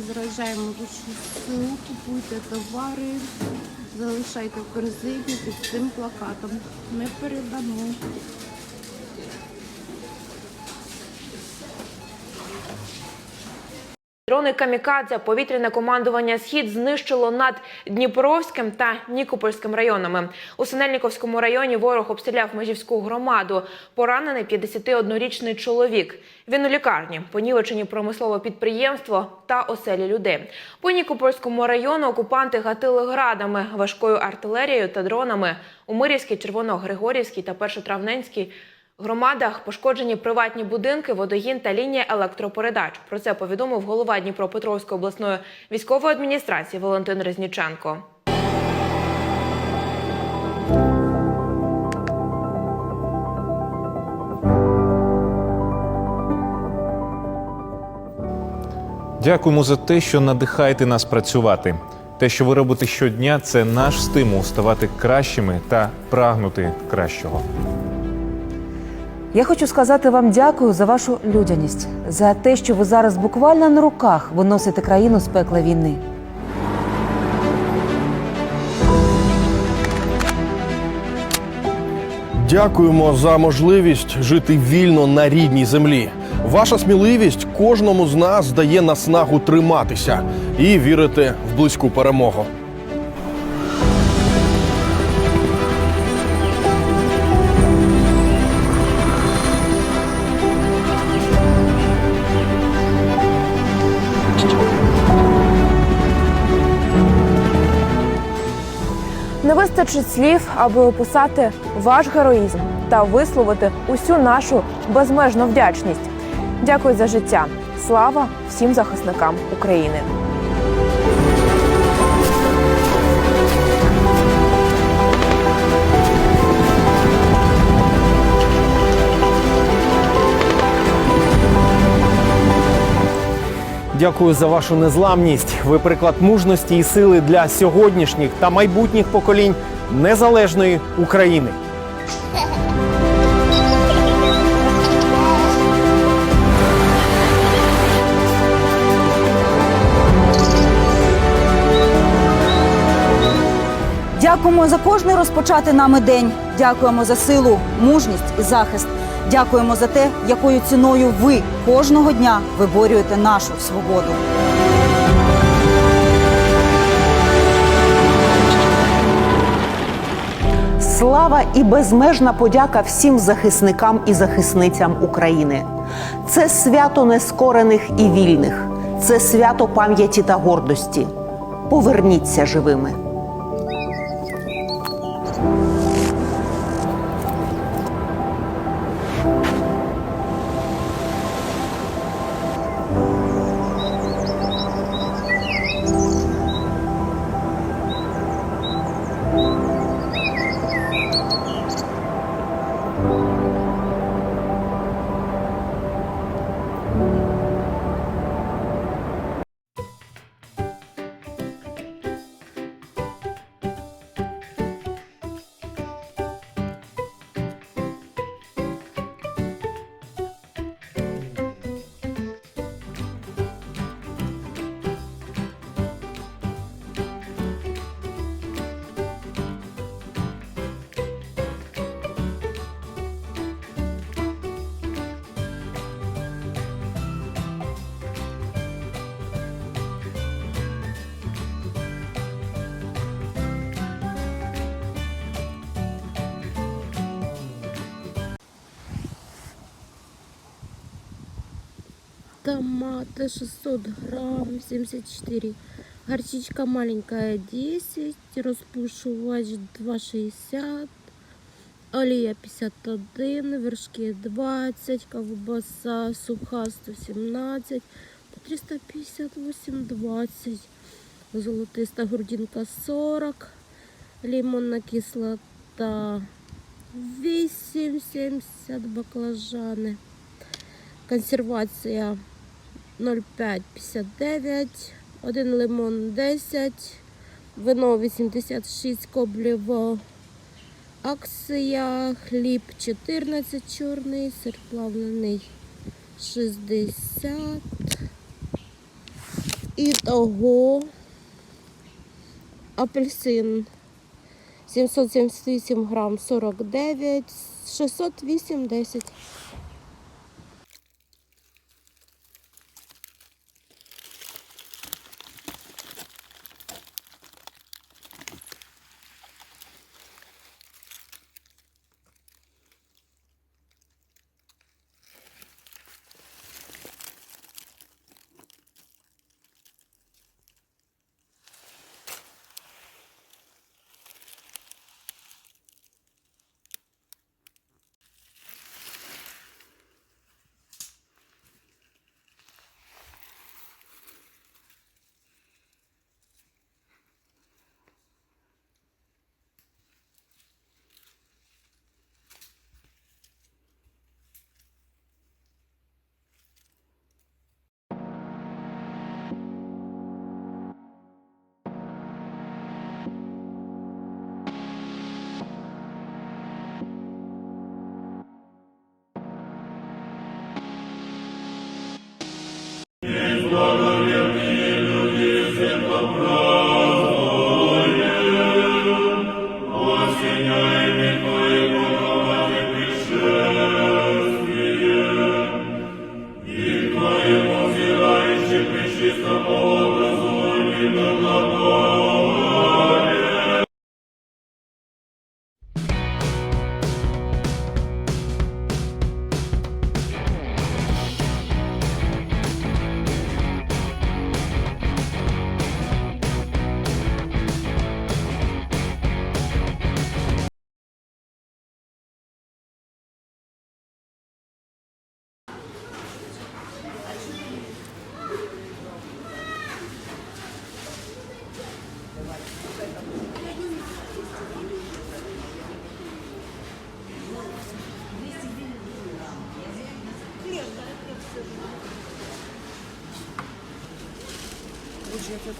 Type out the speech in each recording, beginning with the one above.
Зражаємо ВШСУ, купуйте товари, залишайте в корзині під цим плакатом. Ми передамо. Дрони Камікадзе повітряне командування Схід знищило над Дніпровським та Нікопольським районами. У Синельниковському районі ворог обстріляв межівську громаду. Поранений 51-річний чоловік. Він у лікарні, понівечені промислове підприємство та оселі людей. По Нікопольському району окупанти гатили градами, важкою артилерією та дронами. У Мирівській, Червоно-Григорівській та Першотравненській громадах пошкоджені приватні будинки, водогін та лінія електропередач. Про це повідомив голова Дніпропетровської обласної військової адміністрації Валентин Резніченко. Дякуємо за те, що надихаєте нас працювати. Те, що ви робите щодня, це наш стимул ставати кращими та прагнути кращого. Я хочу сказати вам дякую за вашу людяність, за те, що ви зараз буквально на руках виносите країну з пекла війни. Дякуємо за можливість жити вільно на рідній землі. Ваша сміливість кожному з нас дає наснагу триматися і вірити в близьку перемогу. Не вистачить слів, аби описати ваш героїзм та висловити усю нашу безмежну вдячність. Дякую за життя. Слава всім захисникам України. Дякую за вашу незламність. Ви приклад мужності і сили для сьогоднішніх та майбутніх поколінь незалежної України. Дякуємо за кожний розпочатий нами день. Дякуємо за силу, мужність і захист. Дякуємо за те, якою ціною ви кожного дня виборюєте нашу свободу. Слава і безмежна подяка всім захисникам і захисницям України. Це свято нескорених і вільних, це свято пам'яті та гордості. Поверніться живими. Томаты 600 грамм, 74. Горчичка маленькая 10, распушувач 2,60, олія 51, вершки 20, ковбаса суха 117, по 358,20, золотиста грудинка 40, лимонна кислота 8,70 баклажани. Консервація 0,559, один лимон 10, вино 86 коблєво, акція, хліб 14 чорний, сир плавлений 60, І того апельсин 778 грам 49, 608 10. Сейчас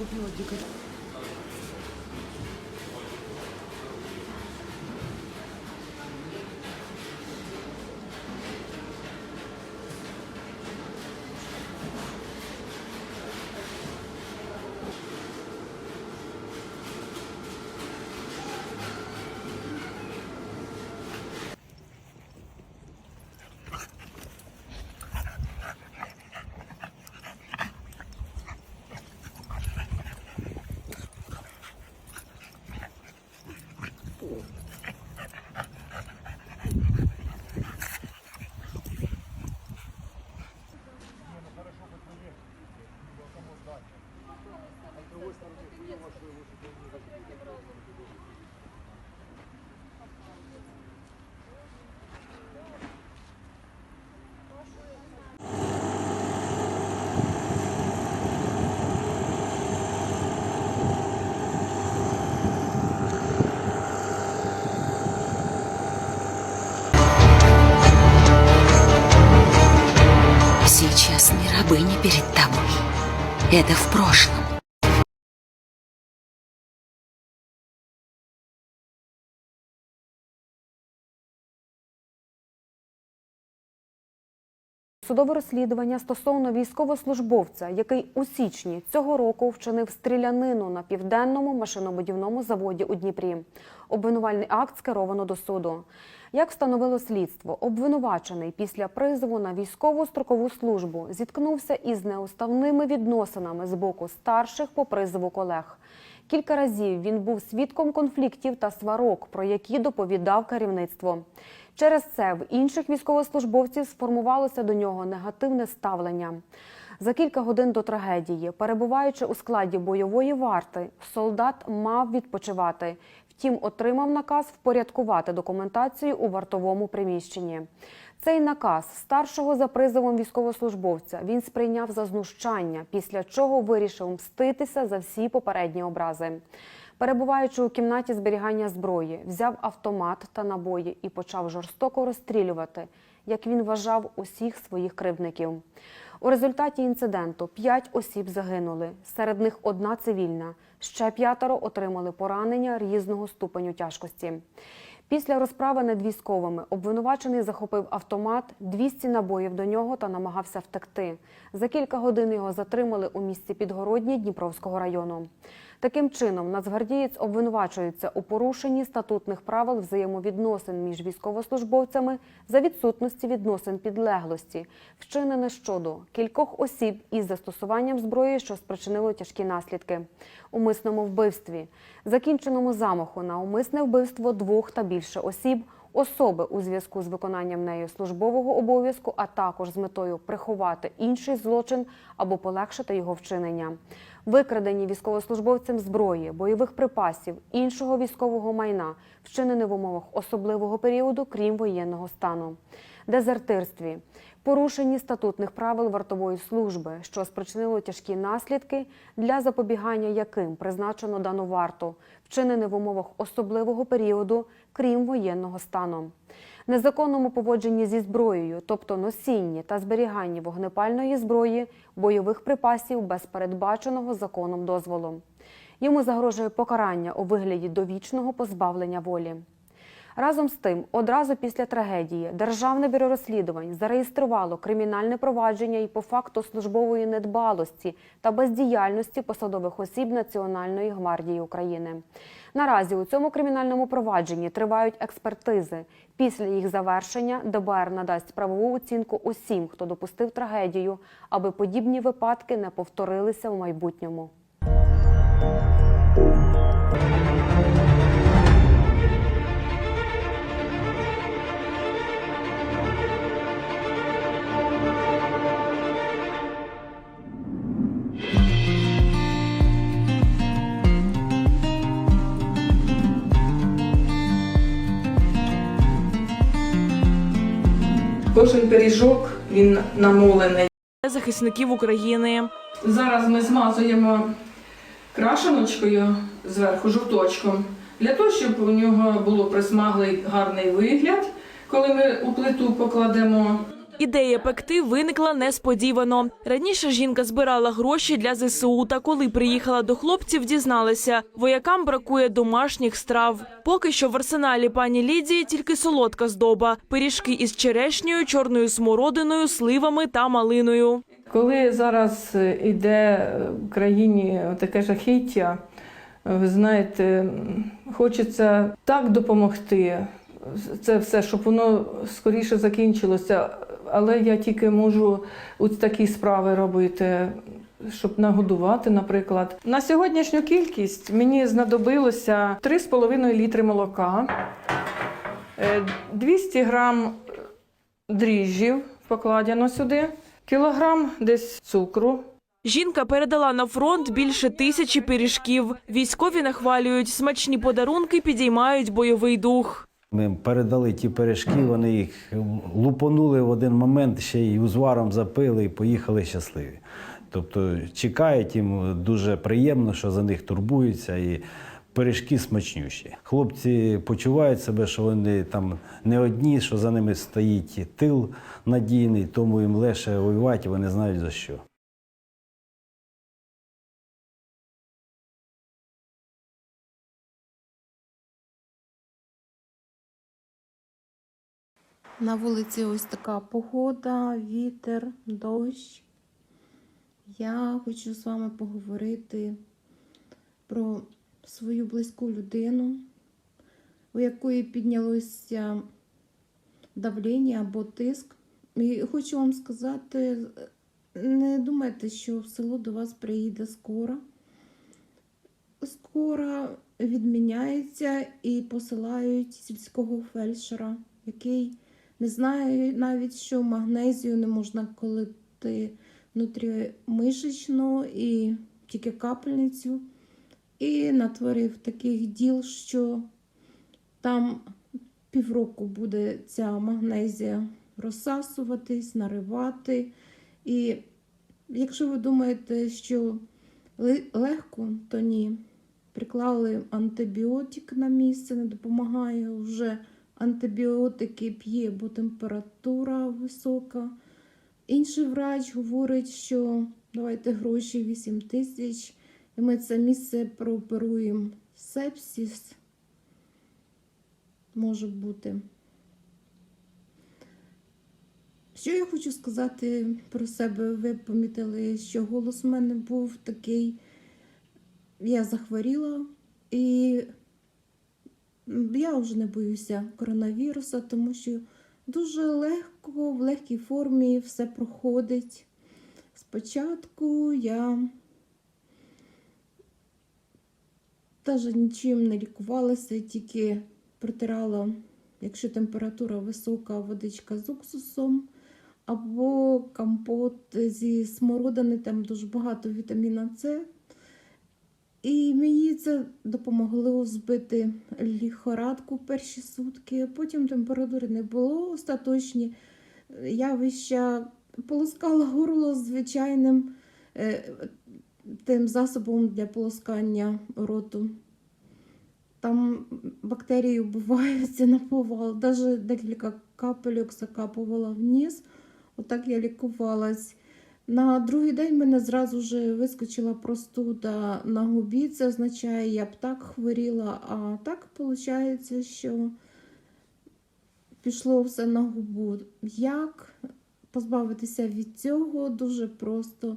Это в прошлом. Судове розслідування стосовно військовослужбовця, який у січні цього року вчинив стрілянину на південному машинобудівному заводі у Дніпрі. Обвинувальний акт скеровано до суду. Як встановило слідство, обвинувачений після призову на військову строкову службу зіткнувся із неуставними відносинами з боку старших по призову колег. Кілька разів він був свідком конфліктів та сварок, про які доповідав керівництво. Через це в інших військовослужбовців сформувалося до нього негативне ставлення. За кілька годин до трагедії, перебуваючи у складі бойової варти, солдат мав відпочивати. Втім, отримав наказ впорядкувати документацію у вартовому приміщенні. Цей наказ старшого за призовом військовослужбовця він сприйняв за знущання, після чого вирішив мститися за всі попередні образи. Перебуваючи у кімнаті зберігання зброї, взяв автомат та набої і почав жорстоко розстрілювати, як він вважав усіх своїх кривдників. У результаті інциденту п'ять осіб загинули, серед них одна цивільна. Ще п'ятеро отримали поранення різного ступеню тяжкості. Після розправи над військовими обвинувачений захопив автомат, 200 набоїв до нього та намагався втекти. За кілька годин його затримали у місті Підгородні Дніпровського району. Таким чином, нацгвардієць обвинувачується у порушенні статутних правил взаємовідносин між військовослужбовцями за відсутності відносин підлеглості, вчинене щодо кількох осіб із застосуванням зброї, що спричинило тяжкі наслідки, умисному вбивстві, закінченому замаху на умисне вбивство двох та більше осіб, особи у зв'язку з виконанням нею службового обов'язку, а також з метою приховати інший злочин або полегшити його вчинення, викрадені військовослужбовцем зброї, бойових припасів, іншого військового майна, вчинене в умовах особливого періоду, крім воєнного стану, дезертирстві, порушенні статутних правил вартової служби, що спричинило тяжкі наслідки, для запобігання яким призначено дану варту, вчинене в умовах особливого періоду, крім воєнного стану. Незаконному поводженні зі зброєю, тобто носінні та зберіганні вогнепальної зброї, бойових припасів без передбаченого законом дозволу. Йому загрожує покарання у вигляді довічного позбавлення волі. Разом з тим, одразу після трагедії Державне бюро розслідувань зареєструвало кримінальне провадження і по факту службової недбалості та бездіяльності посадових осіб Національної гвардії України. Наразі у цьому кримінальному провадженні тривають експертизи. Після їх завершення ДБР надасть правову оцінку усім, хто допустив трагедію, аби подібні випадки не повторилися в майбутньому. Кожен пиріжок він намолений. захисників України. Зараз ми змазуємо крашеночкою зверху жовточком для того, щоб у нього було присмаглий гарний вигляд, коли ми у плиту покладемо. Ідея пекти виникла несподівано. Раніше жінка збирала гроші для ЗСУ, та коли приїхала до хлопців, дізналася, воякам бракує домашніх страв. Поки що в арсеналі пані Лідії тільки солодка здоба, пиріжки із черешнею, чорною смородиною, сливами та малиною. Коли зараз йде в країні таке жахіття, ви знаєте, хочеться так допомогти. Це все, щоб воно скоріше закінчилося. Але я тільки можу ось такі справи робити, щоб нагодувати, наприклад. На сьогоднішню кількість мені знадобилося 3,5 літри молока, е, 200 грам дріжджів покладено сюди, кілограм десь цукру, Жінка передала на фронт більше тисячі пиріжків. Військові нахвалюють смачні подарунки, підіймають бойовий дух. Ми передали ті пиріжки, вони їх лупонули в один момент, ще й узваром запили і поїхали щасливі. Тобто чекають їм дуже приємно, що за них турбуються, і пиріжки смачнющі. Хлопці почувають себе, що вони там не одні, що за ними стоїть тил надійний, тому їм легше воювати, вони знають за що. На вулиці ось така погода, вітер, дощ. Я хочу з вами поговорити про свою близьку людину, у якої піднялося давлення або тиск. І хочу вам сказати, не думайте, що в село до вас приїде скоро. Скоро відміняється і посилають сільського фельдшера, який не знає навіть, що магнезію не можна колити внутрімишечно і тільки капельницю. І натворив таких діл, що там півроку буде ця магнезія розсасуватись, наривати. І якщо ви думаєте, що легко, то ні. Приклали антибіотик на місце, не допомагає вже антибіотики п'є, бо температура висока. Інший врач говорить, що давайте гроші 8 тисяч, і ми це місце прооперуємо сепсис. може бути. Що я хочу сказати про себе? Ви помітили, що голос в мене був такий. Я захворіла, і я вже не боюся коронавіруса, тому що дуже легко, в легкій формі все проходить. Спочатку я навіть нічим не лікувалася, тільки протирала, якщо температура висока, водичка з уксусом, або компот зі смородини, там дуже багато вітаміна С. І мені це допомогло збити ліхорадку перші сутки. Потім температури не було остаточні явища. Полоскала горло звичайним е, тим засобом для полоскання роту. Там бактерії вбиваються на повал. Навіть декілька капельок закапувала вниз. Отак я лікувалась. На другий день мене зразу вже вискочила простуда на губі. Це означає, я б так хворіла, а так виходить, що пішло все на губу. Як позбавитися від цього? Дуже просто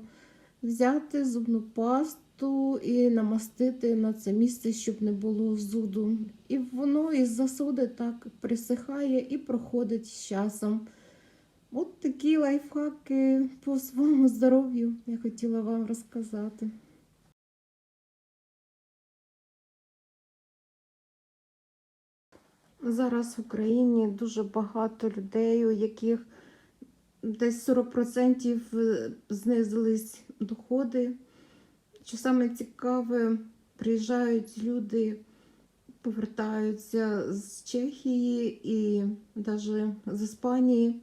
взяти зубну пасту і намастити на це місце, щоб не було зуду. І воно із засуди так присихає і проходить з часом. От такі лайфхаки по своєму здоров'ю я хотіла вам розказати. Зараз в Україні дуже багато людей, у яких десь 40% знизились доходи. Що саме цікаве, приїжджають люди, повертаються з Чехії і навіть з Іспанії.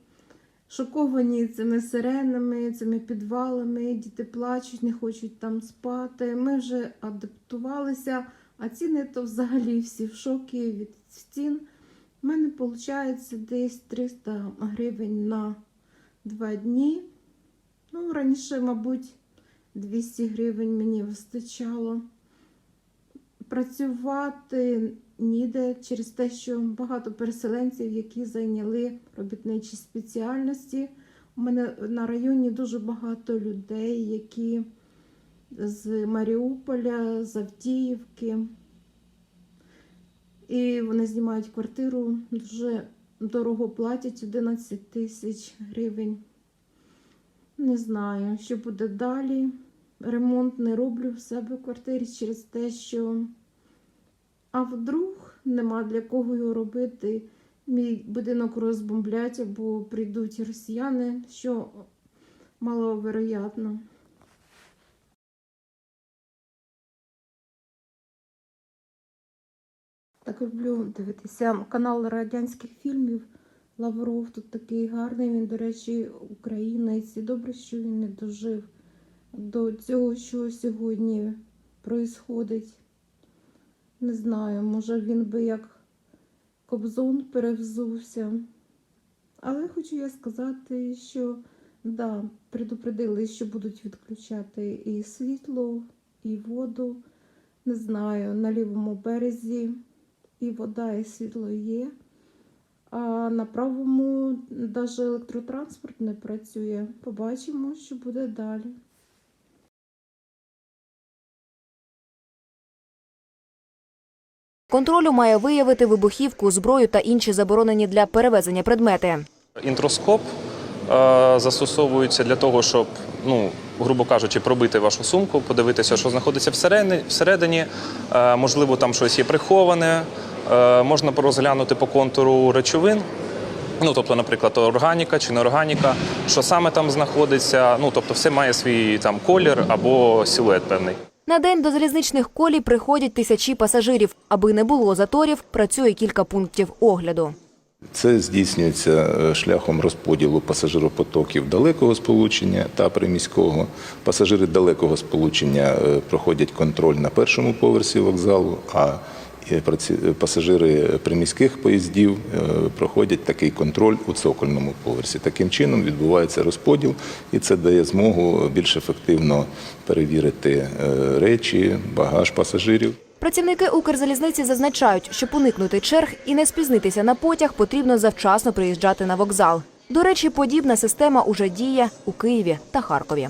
Шоковані цими сиренами, цими підвалами, діти плачуть, не хочуть там спати. Ми вже адаптувалися, а ціни то взагалі всі в шокі від цін. У мене виходить десь 300 гривень на два дні. Ну, раніше, мабуть, 200 гривень мені вистачало. Працювати ніде через те, що багато переселенців, які зайняли робітничі спеціальності. У мене на районі дуже багато людей, які з Маріуполя, з Авдіївки. І вони знімають квартиру, дуже дорого платять 11 тисяч гривень. Не знаю, що буде далі. Ремонт не роблю в себе в квартирі через те, що а вдруг нема для кого його робити. Мій будинок розбомблять або прийдуть росіяни, що маловероятно. Так люблю дивитися канал радянських фільмів. Лавров тут такий гарний. Він, до речі, українець. І добре, що він не дожив до цього, що сьогодні проїсходить. Не знаю, може він би як Кобзон перевзувся. Але хочу я сказати, що да, предупредили, що будуть відключати і світло, і воду. Не знаю, на лівому березі і вода, і світло є. А на правому навіть електротранспорт не працює. Побачимо, що буде далі. Контролю має виявити вибухівку, зброю та інші заборонені для перевезення предмети. Інтроскоп е, застосовується для того, щоб, ну, грубо кажучи, пробити вашу сумку, подивитися, що знаходиться всередині. Е, можливо, там щось є приховане. Е, можна порозглянути по контуру речовин. Ну, тобто, наприклад, органіка чи неорганіка, що саме там знаходиться. Ну, тобто, все має свій там колір або силует певний. На день до залізничних колій приходять тисячі пасажирів. Аби не було заторів, працює кілька пунктів огляду. Це здійснюється е, шляхом розподілу пасажиропотоків далекого сполучення та приміського. Пасажири далекого сполучення е, проходять контроль на першому поверсі вокзалу, а пасажири приміських поїздів е, проходять такий контроль у цокольному поверсі. Таким чином відбувається розподіл, і це дає змогу більш ефективно перевірити е, речі, багаж пасажирів. Працівники Укрзалізниці зазначають, щоб уникнути черг і не спізнитися на потяг, потрібно завчасно приїжджати на вокзал. До речі, подібна система уже діє у Києві та Харкові.